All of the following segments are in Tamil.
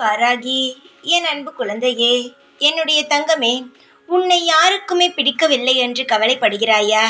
வாராகி என் அன்பு குழந்தையே என்னுடைய தங்கமே உன்னை யாருக்குமே பிடிக்கவில்லை என்று கவலைப்படுகிறாயா?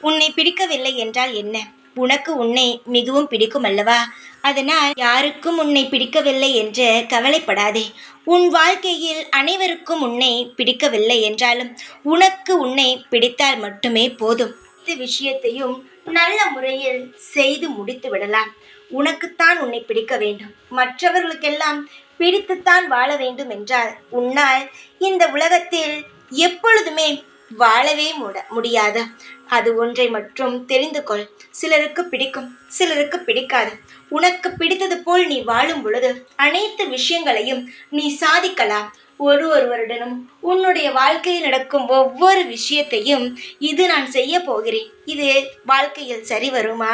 உன்னை பிடிக்கவில்லை என்றால் என்ன? உனக்கு உன்னை மிகவும் பிடிக்கும் அல்லவா? அதனால் யாருக்கும் உன்னை பிடிக்கவில்லை என்று கவலைப்படாதே. உன் வாழ்க்கையில் அனைவருக்கும் உன்னை பிடிக்கவில்லை என்றாலும் உனக்கு உன்னை பிடித்தால் மட்டுமே போதும். இந்த விஷயத்தையும் நல்ல முறையில் செய்து முடித்து விடலாம். உனக்குத்தான் உன்னை பிடிக்க வேண்டும். மற்றவர்களுக்கெல்லாம் பிடித்துத்தான் வாழ வேண்டும் என்றால் உன்னால் இந்த உலகத்தில் எப்பொழுதுமே வாழவே முட முடியாது. அது ஒன்றை மட்டும் தெரிந்து கொள். சிலருக்கு பிடிக்கும் சிலருக்கு பிடிக்காது. உனக்கு பிடித்தது போல் நீ வாழும் பொழுது அனைத்து விஷயங்களையும் நீ சாதிக்கலாம். ஒரு ஒருவருடனும் உன்னுடைய வாழ்க்கையில் நடக்கும் ஒவ்வொரு விஷயத்தையும் இது நான் செய்ய போகிறேன். இது வாழ்க்கையில் சரி வருமா?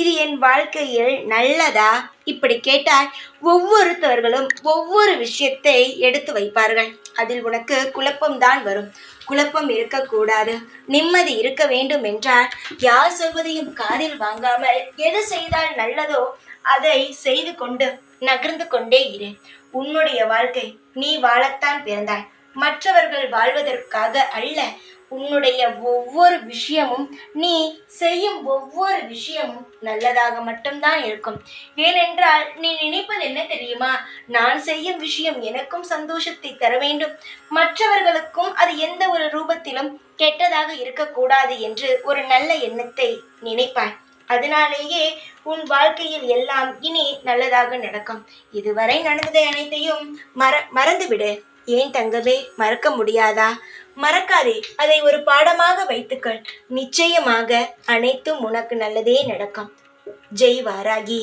இது என் வாழ்க்கையில் நல்லதா? இப்படி கேட்டால் ஒவ்வொருத்தவர்களும் ஒவ்வொரு விஷயத்தை எடுத்து வைப்பார்கள். அதில் உனக்கு குழப்பம்தான் வரும். குழப்பம் இருக்கக்கூடாது. நிம்மதி இருக்க வேண்டும் என்றால் யார் சொல்வதையும் காதில் வாங்காமல் எது செய்தால் நல்லதோ அதை செய்து கொண்டு நகர்ந்து கொண்டே இரு. உன்னுடைய வாழ்க்கை நீ வாழத்தான் பிறந்தாய். மற்றவர்கள் வாழ்வதற்காக அல்ல உன்னுடைய ஒவ்வொரு விஷயமும் நீ செய்யும் ஒவ்வொரு விஷயமும் நல்லதாக மட்டும்தான் இருக்கும். ஏனென்றால் நீ நினைப்பது என்ன தெரியுமா? நான் செய்யும் விஷயம் எனக்கும் சந்தோஷத்தை தர வேண்டும். மற்றவர்களுக்கும் அது எந்த ஒரு ரூபத்திலும் கெட்டதாக இருக்கக்கூடாது என்று ஒரு நல்ல எண்ணத்தை நினைப்பாய். அதனாலேயே உன் வாழ்க்கையில் எல்லாம் இனி நல்லதாக நடக்கும். இதுவரை நடந்ததை அனைத்தையும் மற மறந்துவிடு. ஏன் தங்கமே மறக்க முடியாதா? மறக்காதே அதை ஒரு பாடமாக வைத்துக்கள். நிச்சயமாக அனைத்தும் உனக்கு நல்லதே நடக்கும். ஜெய் வாராகி.